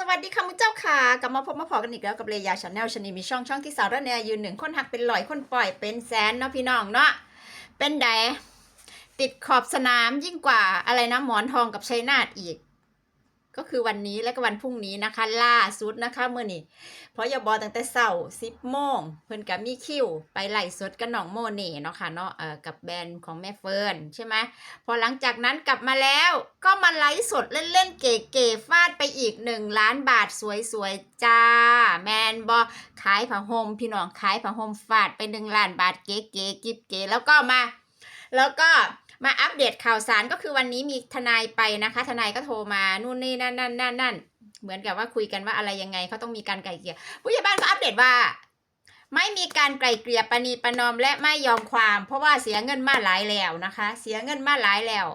สวัสดีค่ะมุณเจ้าค่ะกลับมาพบมาพอกันอีกแล้วกับเลยาชาแนลชนีมีช่องช่องที่สาวระแนยืนหนึ่งคนหักเป็นลอยคนปล่อยเป็นแสนเนาะพี่น้องเนาะเป็นไดติดขอบสนามยิ่งกว่าอะไรนะหมอนทองกับชัยนาทอีก ก็คือวันนี้และก็วันพรุ่งนี้นะคะ ล่าสุดนะคะเมื่อนี้เพราะยาบอตั้งแต่เสาร์สิบโมงเพิ่นกับมีคิว ไปไล่สดกับน้องโมเน่เนาะค่ะเนาะเอ่อกับแบรนด์ของแม่เฟิร์นใช่ไหมพอหลังจากนั้นกลับมาแล้วก็มาไลฟ์สดเล่นๆเก๋ๆฟาดไปอีกหนึ่งล้านบาทสวยๆจ้า แมนบอขายผ้าห่มพี่น้องขายผ้าห่มฟาดไปหนึ่งล้านบาทเก๋ๆกิบเก๋แล้วก็มา แล้วก็ มาอัปเดตข่าวสารก็คือวันนี้มีทนายไปนะคะ ทนายก็โทรมานู่นนี่นั่นนั่นนั่นนั่นเหมือนกับว่าคุยกันว่าอะไรยังไงเขาต้องมีการไกล่เกลี่ยผู้ใหญ่บ้านก็อัปเดตว่า ไม่มีการไกล่เกลี่ยประนีประนอมและไม่ยอมความ เพราะว่าเสียเงินมาหลายแล้วนะคะ เสียเงินมาหลายแล้ว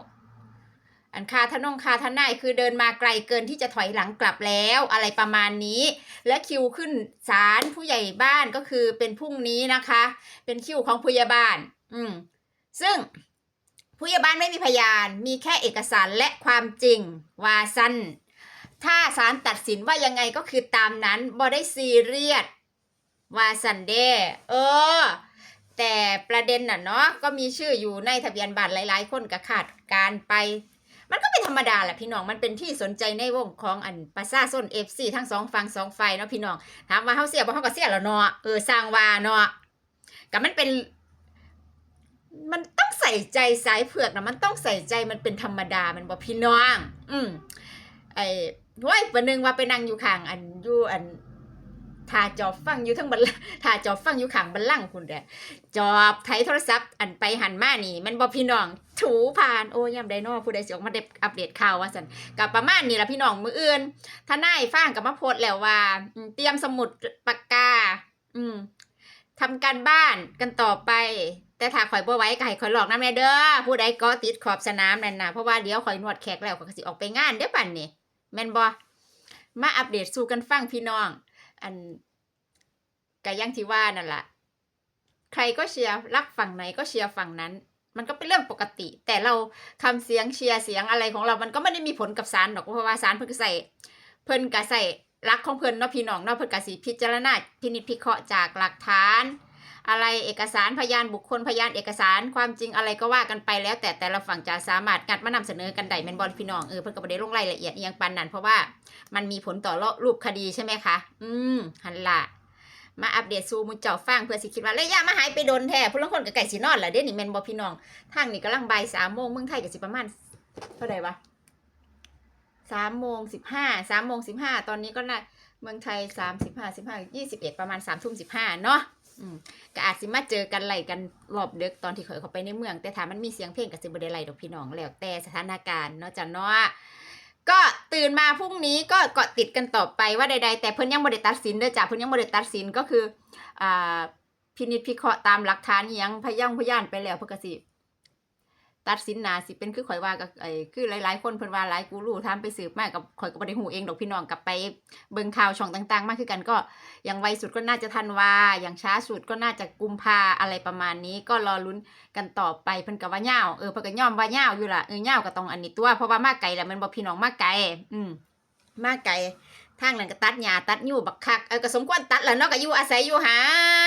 อันคาทนงคาทนายคือเดินมาไกลเกินที่จะถอยหลังกลับแล้วอะไรประมาณนี้ และคิวขึ้นศาลผู้ใหญ่บ้านก็คือเป็นพรุ่งนี้นะคะ เป็นคิวของผู้ใหญ่บ้าน อืมซึ่ง ผู้ใหญ่บ้านไม่มีพยาน มีแค่เอกสารและความจริงว่าสั้นถ้าศาลตัดสินว่ายังไงก็คือตามนั้นบ่ได้ซีเรียสว่าซันเดเออ แต่ประเด็นน่ะเนาะก็มีชื่ออยู่ในทะเบียนบัตรหลาย ๆ คนก็ขาดการไป มันก็เป็นธรรมดาแหละพี่น้องมันเป็นที่สนใจในวงของอันประชาชนเอฟซีทั้งสองฝั่งสองฝ่ายเนาะพี่น้องถามว่าเขาเสียบ่เขาก็เสียแล้วเนาะเออสร้างว่าเนาะก็มันเป็น มันต้อง ใส่ใจสายเผือกนะมันต้องใส่ใจมันเป็นธรรมดามันบ่พี่น้อง อืมไอ้ห้วยประนึงว่าไปนั่งอยู่ข้างอันอยู่อันทาจอบฟังอยู่ทั้งบัลทาจอบฟังอยู่ข้างบัลลังคุณเด้อจอบไถโทรศัพท์อันไปหันมานี่ มันบ่พี่น้อง ถูผ่านโอ้ยามใดเนาะผู้ใดสิออกมาเดบอัปเดตข่าวว่าซั่นกับประมาณนี้ละพี่น้องมืออื่นทนายฟังกับมาโพสต์แล้วว่า เตรียมสมุดปากกา อืม ทำการบ้านกันต่อไป แต่ถ้าข่อยบ่ไหว้ก็ให้ข่อยหลอกน้ำแน่เด้อผู้ใดก็ติดขอบสนามนั่นน่ะเพราะว่าเดี๋ยวข่อยนวดแขกแล้วข่อยก็สิออกไปงานเด้อบัดนี้แม่นบ่มาอัปเดตสู่กันฟังพี่น้อง อันก็ยังที่ว่านั่นแหละใครก็เชียร์รักฝั่งไหนก็เชียร์ฝั่งนั้น มันก็เป็นเรื่องปกติ แต่เราคำเสียงเชียร์เสียงอะไรของเรา มันก็ไม่ได้มีผลกับศาลหรอกเพราะว่าศาลเพิ่นก็ใส่ เพิ่นก็ใส่ รักของเพิ่นเนาะพี่น้องเนาะเพิ่นกสิพิจารณาพินิจพิเคราะห์จากหลักฐาน อะไรเอกสารพยานบุคคลพยานเอกสารความจริงอะไรก็ว่ากันไปแล้ว แต่แต่ละฝั่งจะสามารถงัดมานำเสนอกันได้แม่นบอลพี่น้องเออเพิ่นก็บ่ได้ลงรายละเอียดอีหยังปานนั้นเพราะว่ามันมีผลต่อรูปคดีใช่ไหมคะอืมหันละมาอัปเดตสู่มุเจ้าฟังเพื่อสิคิดว่าระยะมาหายไปโดนแท้ผู้ลางคนก็ไก่สินอนแหละเด้นี่แม่นบ่พี่น้องทางนี้กำลังบ่ายสามโมงเมืองไทยก็สิประมาณเท่าไหร่วะ สามโมงสิบห้าสามโมงสิบห้าตอนนี้ก็น่าเมืองไทยสามสิบห้าสิบห้ายี่สิบเอ็ดประมาณสามทุ่มสิบห้าเนาะก็อาจสิมาเจอกันไหลกันรอบเด็กตอนที่เขาเข้าไปในเมือง แต่ถามมันมีเสียงเพลงก็สิบ่ไดไลดอกพี่น้องแล้วแต่สถานการณ์เนาะจ้ะเนาะก็ตื่นมาพรุ่งนี้ก็เกาะติดกันต่อไปว่าใดๆ แต่เพิ่นยังบ่ได้ตัดสินเด้อจ้ะเพิ่นยังบ่ได้ตัดสินก็คืออ่าพินิจพิเคราะห์ตามหลักฐานยังพยานพยานไปแล้วเพิ่นก็สิ ตัดสินนาสิเป็นคือข่อยว่าก็ไอ้คือหลายๆ คนเพิ่นว่าหลายกูรู้ทำไปสืบมากกับข่อยก็บ่ได้ฮู้เองดอกพี่น้องกลับไปเบิ่งข่าวช่องต่างๆ มากคือกันก็อย่างไวสุดก็น่าจะธันวาอย่างช้าสุดก็น่าจะกุมภาอะไรประมาณนี้ ก็รอลุ้นกันต่อไปเพิ่นก็ว่าย่าวเออเพิ่นก็ยอมว่าย่าวอยู่ล่ะเออย่าวก็ต้องอันนี้ตัวเพราะว่ามากไกลแล้วมันบ่พี่น้องมากไกลอืมมาไกลทางนั้นก็ตัดหญ้าตัดยู่บักคักเออก็สมควรตัดแล้วเนาะก็อยู่อาศัยอยู่หั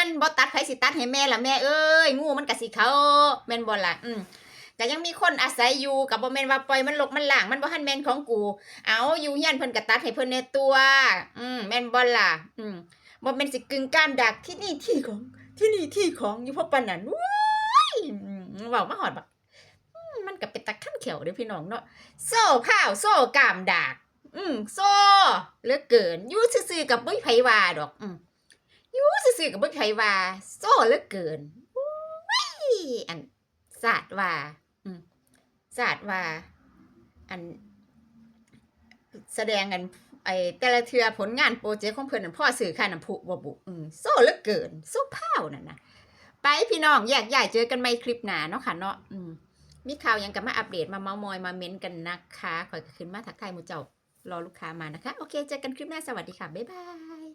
นบ่ตัดไผสิตัดให้แม่ล่ะแม่เอ้ยงูมันก็สิเขาแม่นบ่ล่ะอืม ก็ยังมีคนอาศัยอยู่ก็บ่แม่นว่าปล่อยมันลกมันหลางมันบ่ทันแม่นของกู เอาอยู่เฮียนเพิ่นก็ตัดให้เพิ่นในตัว อืมแม่นบ่ล่ะ อืมบ่แม่นสิกึ่งก้ามดักที่นี่ที่ของ ที่นี่ที่ของอยู่พราะปานนั้นว้ายเว้ามาฮอดบักมันก็เป็นตะคั่นเขียวเด้อพี่น้องเนาะโซ่ข้าวโซ่กามดักอืมโซ่เหลือเกินอยู่ซื่อๆกับบ่ไผว่าดอก อืมอยู่ซื่อๆกับบ่ไผว่าโซ่เหลือเกินอุ้ยอันศาสตร์ว่า ศาสตร์ว่า อัน แสดงกันไอ้แต่ละเทือผลงานโปรเจกต์ของเพิ่นนั่นพ่อสื่อค่าน้ำพุบ่บุอืมโซ่เหลือเกินโซ่เผานั่นนะไปพี่น้องแยกย้ายเจอกันใหม่คลิปหน้าเนาะค่ะเนาะอืมมีข่าวยังก็มาอัปเดตมาเมามอยมาเม้นกันนะคะขอยขึ้นมาทักทายมูเจ้ารอลูกค้ามานะคะ โอเคเจอกันคลิปหน้าสวัสดีค่ะ บ๊ายบาย